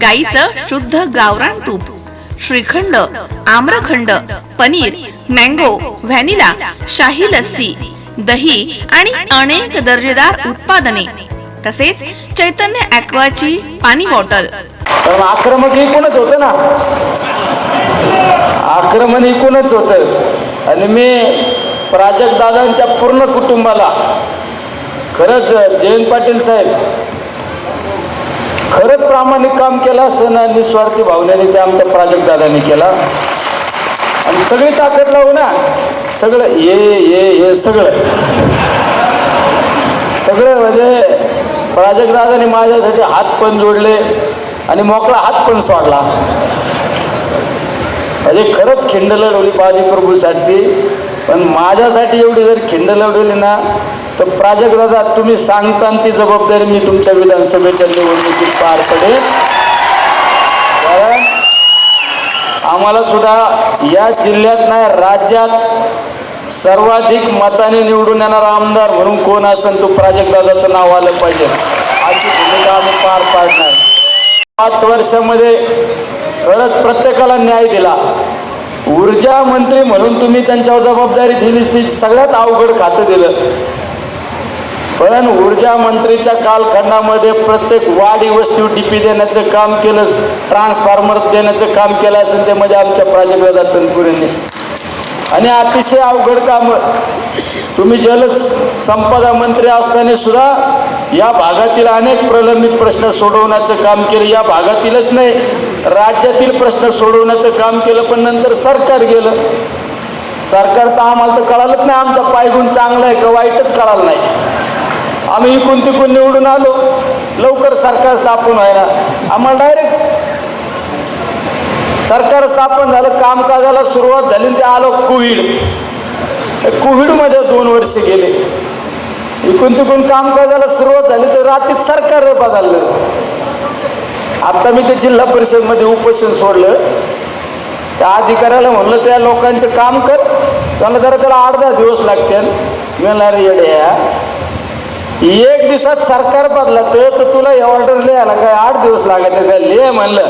गाईचं शुद्ध गावरान तूप श्रीखंड आम्रखंड पनीर मँगो व्हॅनिला शाही लस्सी दही आणि अनेक दर्जेदार उत्पादने तसेच चैतन्य ॲक्वाची पाणी बॉटल. आक्रमक एकूणच होत ना. आक्रमण एकूणच होत. आणि मी प्राजक्त दादांच्या पूर्ण कुटुंबाला खरंच जयंत पाटील साहेब खरंच प्रामाणिक काम केलं असं ना निस्वार्थी भावनेने ते आमच्या प्राजक्त दादाने केला. आणि सगळी ताकद लावू ना सगळं ये ये ये सगळं. सगळं म्हणजे प्राजक्त दादाने माझ्यासाठी हात पण जोडले आणि मोकळा हात पण सोडला. म्हणजे खरंच खिंड लढवली बाजी प्रभूसाठी पण माझ्यासाठी एवढी जर खिंड लढवली ना तर प्राजक्त दादा तुम्ही सांगता ती जबाबदारी मी तुमच्या विधानसभेच्या निवडणुकीत पार पडेल. कारण आम्हाला सुद्धा या जिल्ह्यात नाही राज्यात सर्वाधिक मताने निवडून येणारा आमदार म्हणून कोण असेल तो प्राजक्तदादाचं नाव आलं पाहिजे. अशी भूमिका आम्ही पार पाडणार. पाच वर्षामध्ये खरंच प्रत्येकाला न्याय दिला. ऊर्जा मंत्री म्हणून तुम्ही त्यांच्यावर जबाबदारी दिली ती सगळ्यात अवघड खातं दिलं. पण ऊर्जा मंत्रीच्या कालखंडामध्ये प्रत्येक वाडी वस्तू टीपी देण्याचं काम केलं ट्रान्सफॉर्मर देण्याचं काम केलं असेल ते म्हणजे आमच्या प्राजक्तदादा तनपुरेंनी आणि अतिशय अवघड काम. तुम्ही जल संपदा मंत्री असताना सुद्धा या भागातील अनेक प्रलंबित प्रश्न सोडवण्याचं काम केलं. या भागातीलच नाही राज्यातील प्रश्न सोडवण्याचं काम केलं पण नंतर सरकार गेलं. सरकार तर आम्हाला तर कळालंच नाही आमचा पायगुण चांगला आहे का वाईटच कळालं नाही. आम्ही इकून तिकून निवडून आलो. लवकर सरकार स्थापन व्हायला. आम्हाला डायरेक्ट सरकार स्थापन झालं कामकाजाला सुरुवात झाली आणि ते आलो कोविड कोविडमध्ये दोन वर्ष गेले. इकून तिकून कामकाजाला सुरुवात झाली तर रात्रीत सरकार बदललं. आत्ता मी ते जिल्हा परिषदमध्ये उपोषण सोडलं. त्या अधिकाऱ्याला म्हणलं त्या लोकांचं काम कर. त्याला जरा त्याला आठ दहा दिवस लागतील. मी येड्या. एक दिवसात सरकार बदलत तर तुला हे ऑर्डर लिहायला काय आठ दिवस लागत काय लिह म्हणलं.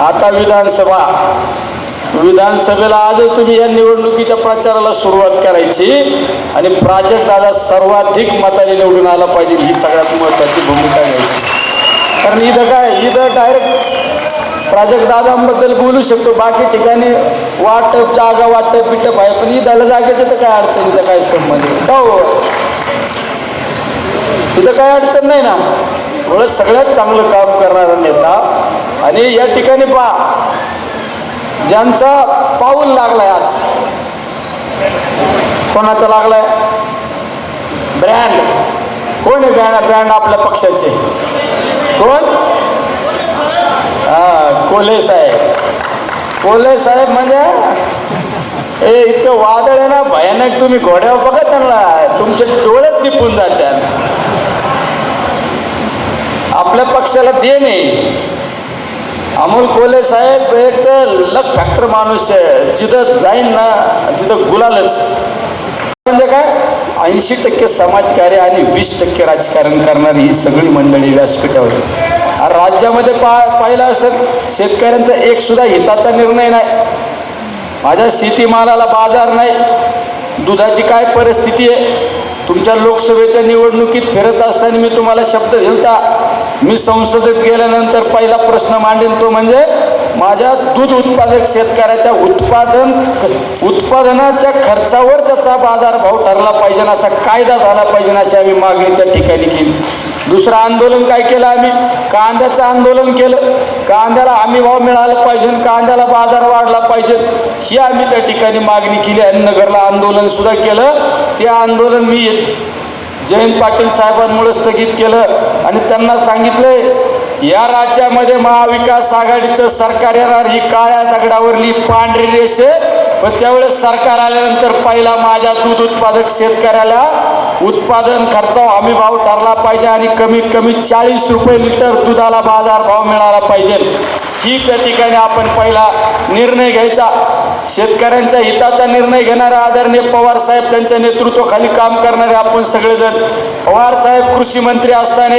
आता विधानसभा. विधानसभेला आज तुम्ही या निवडणुकीच्या प्रचाराला सुरुवात करायची आणि प्राजक्त दादा सर्वाधिक मताने निवडून आला पाहिजे ही सगळ्यात महत्वाची भूमिका घ्यायची कारण इथं काय? इथं डायरेक्ट प्राजक्तदादांबद्दल बोलू शकतो. बाकी ठिकाणी वाटप जागा वाटप पिटप आहे पण इथं जागेचं तर काय अडचण इथं काय संबंध म्हणजे? का हो? तिथं काय अडचण नाही ना. एवढं सगळ्यात चांगलं काम करणारा नेता आणि या ठिकाणी पहा ज्यांचा पाऊल लागलाय आज. कोणाचा लागलाय? ब्रँड. कोण आहे ब्रँड? ब्रँड आपल्या पक्षाचे. कोण? कोल्हे साहेब. कोल्हे साहेब म्हणजे ए इतकं वादळ आहे ना भयानक तुम्ही घोड्यावर बघा त्यांना तुमचे डोळेच दिपून जातात. आपल्या पक्षाला दे नाही. अमोल कोले साहेब एक तर लक फॅक्टर माणूस आहे जिथं जाईन ना तिथं गुलालच. म्हणजे काय? ऐंशी टक्के समाजकार्य आणि वीस टक्के राजकारण करणारी ही सगळी मंडळी व्यासपीठावर. राज्यामध्ये पा पाहिलं असेल शेतकऱ्यांचा एक सुद्धा हिताचा निर्णय नाही. माझ्या शेतीमालाला बाजार नाही. दुधाची काय परिस्थिती आहे? तुमच्या लोकसभेच्या निवडणुकीत फिरत असताना मी तुम्हाला शब्द दिलता. मी संसदेत गेल्यानंतर पहिला प्रश्न मांडेन तो म्हणजे माझ्या दूध उत्पादक शेतकऱ्याच्या उत्पादन उत्पादनाच्या खर्चावर त्याचा बाजारभाव ठरला पाहिजे असा कायदा झाला पाहिजे अशी आम्ही मागणी त्या ठिकाणी केली. दुसरं आंदोलन काय केलं आम्ही? कांद्याचं आंदोलन केलं. कांद्याला हमी भाव मिळाला पाहिजे कांद्याला बाजार वाढला पाहिजे ही आम्ही त्या ठिकाणी मागणी केली आणि नगरला आंदोलन सुद्धा केलं. ते आंदोलन मी जयंत पाटील साहेबांमुळे स्थगित केलं आणि आणि त्यांना सांगितलंय या राज्यामध्ये महाविकास आघाडीचं सरकार येणार ही काळ्या दगडावरली पांढरी रेष आहे पण त्यावेळेस सरकार आल्यानंतर पहिला माझ्या दूध उत्पादक शेतकऱ्याला उत्पादन खर्चावर हमी भाव ठरला पाहिजे आणि कमीत कमी चाळीस रुपये लिटर दुधाला बाजार भाव मिळाला पाहिजे. ही त्या ठिकाणी आपण पहिला निर्णय घ्यायचा. शेतकऱ्यांच्या हिताचा निर्णय घेणारे आदरणीय पवार साहेब त्यांच्या नेतृत्वाखाली काम करणारे आपण सगळेजण. पवार साहेब कृषी मंत्री असताना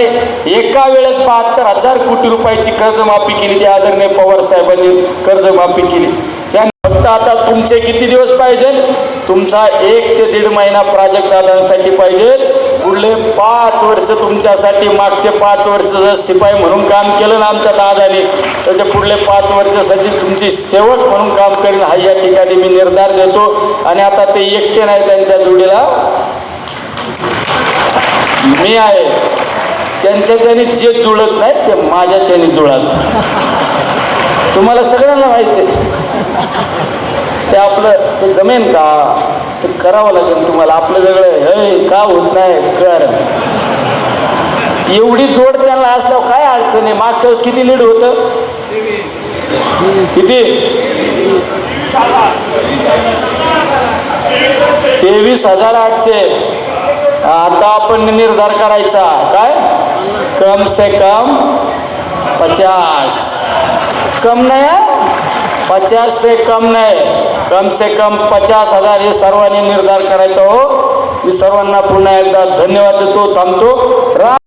एका वेळेस बहात्तर हजार कोटी रुपयाची कर्जमाफी केली ती आदरणीय पवार साहेबांनी. कर्जमाफी केली. त्या फक्त आता तुमचे किती दिवस पाहिजे? तुमचा एक ते दीड महिना प्राजक्त दादांसाठी पाहिजे. पुढले पाच वर्ष तुमच्यासाठी मागचे पाच वर्ष जर शिपाई म्हणून काम केलं ना आमच्या दादाने त्याच्या पुढले पाच वर्षासाठी तुमची सेवक म्हणून काम करेन हा या ठिकाणी मी निर्धार देतो. आणि आता ते एकटे नाही त्यांच्या जोडीला. मी आहे. त्यांच्याच्याने जे जुळत नाही ते माझ्याच्याने जुळत तुम्हाला सगळ्यांना माहिती आहे. ते जमेन का? ते करावं लागेल तुम्हाला. आपलं वेगळं हे का होत नाही? कर. एवढी जोड त्यांना असल्यावर काय अडचण आहे? मागच्या वेळेस किती लीड होतं? किती? तेवीस हजार आठशे. आता आपण निर्धार करायचा. काय? कम से कम पचास. कम नाही पचास से कम नाही कम से कम पचास हजार हे सर्वांनी निर्धार करायचा हो. मी सर्वांना पुन्हा एकदा धन्यवाद देतो थांबतो. रा